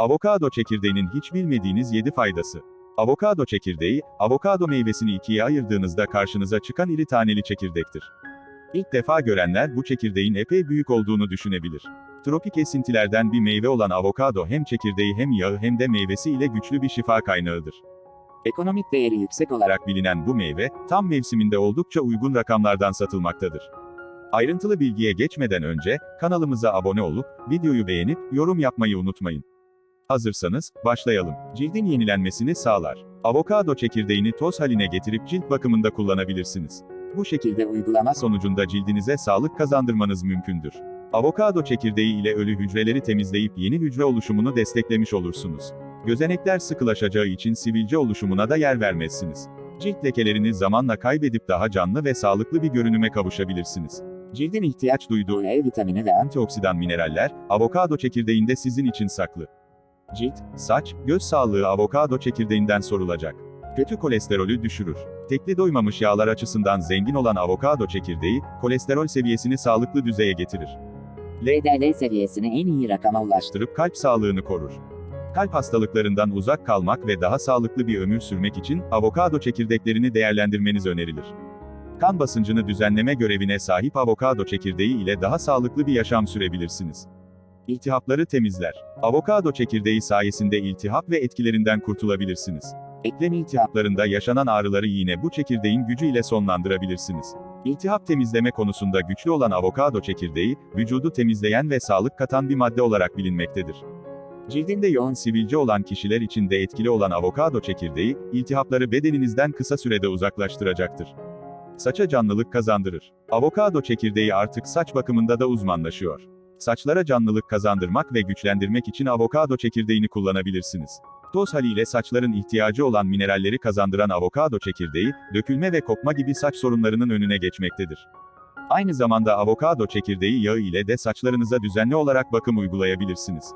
Avokado çekirdeğinin hiç bilmediğiniz 7 faydası. Avokado çekirdeği, avokado meyvesini ikiye ayırdığınızda karşınıza çıkan iri taneli çekirdektir. İlk defa görenler bu çekirdeğin epey büyük olduğunu düşünebilir. Tropik esintilerden bir meyve olan avokado hem çekirdeği hem yağı hem de meyvesi ile güçlü bir şifa kaynağıdır. Ekonomik değeri yüksek olarak bilinen bu meyve, tam mevsiminde oldukça uygun rakamlardan satılmaktadır. Ayrıntılı bilgiye geçmeden önce, kanalımıza abone olup, videoyu beğenip, yorum yapmayı unutmayın. Hazırsanız, başlayalım. Cildin yenilenmesini sağlar. Avokado çekirdeğini toz haline getirip cilt bakımında kullanabilirsiniz. Bu şekilde uygulama sonucunda cildinize sağlık kazandırmanız mümkündür. Avokado çekirdeği ile ölü hücreleri temizleyip yeni hücre oluşumunu desteklemiş olursunuz. Gözenekler sıkılaşacağı için sivilce oluşumuna da yer vermezsiniz. Cilt lekelerini zamanla kaybedip daha canlı ve sağlıklı bir görünüme kavuşabilirsiniz. Cildin ihtiyaç duyduğu E vitamini ve antioksidan mineraller, avokado çekirdeğinde sizin için saklı. Cilt, saç, göz sağlığı avokado çekirdeğinden sorulacak. Kötü kolesterolü düşürür. Tekli doymamış yağlar açısından zengin olan avokado çekirdeği, kolesterol seviyesini sağlıklı düzeye getirir. LDL seviyesini en iyi rakama ulaştı. Ulaştırıp kalp sağlığını korur. Kalp hastalıklarından uzak kalmak ve daha sağlıklı bir ömür sürmek için avokado çekirdeklerini değerlendirmeniz önerilir. Kan basıncını düzenleme görevine sahip avokado çekirdeği ile daha sağlıklı bir yaşam sürebilirsiniz. İltihapları temizler. Avokado çekirdeği sayesinde iltihap ve etkilerinden kurtulabilirsiniz. Eklem iltihaplarında yaşanan ağrıları yine bu çekirdeğin gücüyle sonlandırabilirsiniz. İltihap temizleme konusunda güçlü olan avokado çekirdeği, vücudu temizleyen ve sağlık katan bir madde olarak bilinmektedir. Cildinde yoğun sivilce olan kişiler için de etkili olan avokado çekirdeği, iltihapları bedeninizden kısa sürede uzaklaştıracaktır. Saça canlılık kazandırır. Avokado çekirdeği artık saç bakımında da uzmanlaşıyor. Saçlara canlılık kazandırmak ve güçlendirmek için avokado çekirdeğini kullanabilirsiniz. Toz haliyle saçların ihtiyacı olan mineralleri kazandıran avokado çekirdeği, dökülme ve kopma gibi saç sorunlarının önüne geçmektedir. Aynı zamanda avokado çekirdeği yağı ile de saçlarınıza düzenli olarak bakım uygulayabilirsiniz.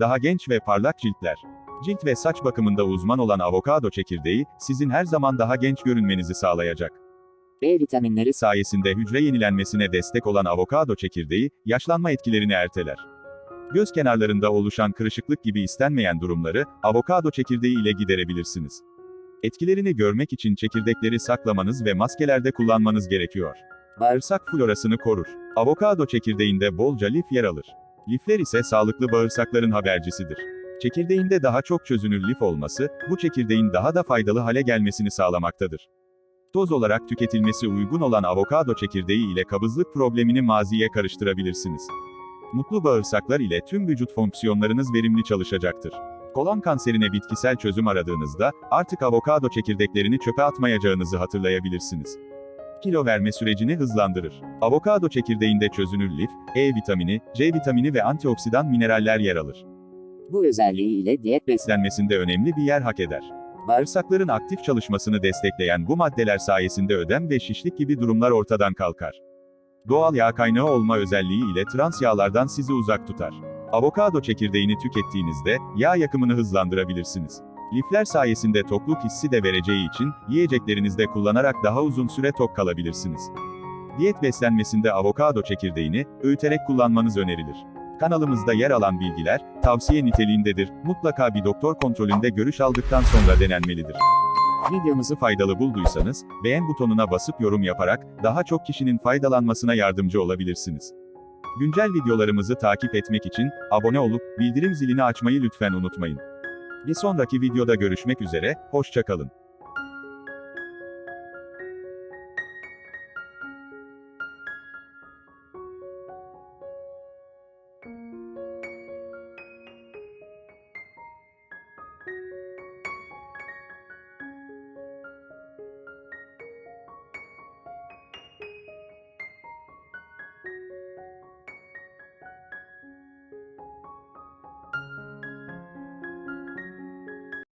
Daha genç ve parlak ciltler. Cilt ve saç bakımında uzman olan avokado çekirdeği, sizin her zaman daha genç görünmenizi sağlayacak. B vitaminleri sayesinde hücre yenilenmesine destek olan avokado çekirdeği, yaşlanma etkilerini erteler. Göz kenarlarında oluşan kırışıklık gibi istenmeyen durumları, avokado çekirdeği ile giderebilirsiniz. Etkilerini görmek için çekirdekleri saklamanız ve maskelerde kullanmanız gerekiyor. Bağırsak florasını korur. Avokado çekirdeğinde bolca lif yer alır. Lifler ise sağlıklı bağırsakların habercisidir. Çekirdeğinde daha çok çözünür lif olması, bu çekirdeğin daha da faydalı hale gelmesini sağlamaktadır. Toz olarak tüketilmesi uygun olan avokado çekirdeği ile kabızlık problemini maziye karıştırabilirsiniz. Mutlu bağırsaklar ile tüm vücut fonksiyonlarınız verimli çalışacaktır. Kolon kanserine bitkisel çözüm aradığınızda, artık avokado çekirdeklerini çöpe atmayacağınızı hatırlayabilirsiniz. Kilo verme sürecini hızlandırır. Avokado çekirdeğinde çözünür lif, E vitamini, C vitamini ve antioksidan mineraller yer alır. bu özelliği ile diyet Beslenmesinde önemli bir yer hak eder. Bağırsakların aktif çalışmasını destekleyen bu maddeler sayesinde ödem ve şişlik gibi durumlar ortadan kalkar. Doğal yağ kaynağı olma özelliği ile trans yağlardan sizi uzak tutar. Avokado çekirdeğini tükettiğinizde, yağ yakımını hızlandırabilirsiniz. Lifler sayesinde tokluk hissi de vereceği için, yiyeceklerinizde kullanarak daha uzun süre tok kalabilirsiniz. Diyet beslenmesinde avokado çekirdeğini, öğüterek kullanmanız önerilir. Kanalımızda yer alan bilgiler, tavsiye niteliğindedir, mutlaka bir doktor kontrolünde görüş aldıktan sonra denenmelidir. Videomuzu faydalı bulduysanız, beğen butonuna basıp yorum yaparak, daha çok kişinin faydalanmasına yardımcı olabilirsiniz. Güncel videolarımızı takip etmek için, abone olup, bildirim zilini açmayı lütfen unutmayın. Bir sonraki videoda görüşmek üzere, hoşçakalın.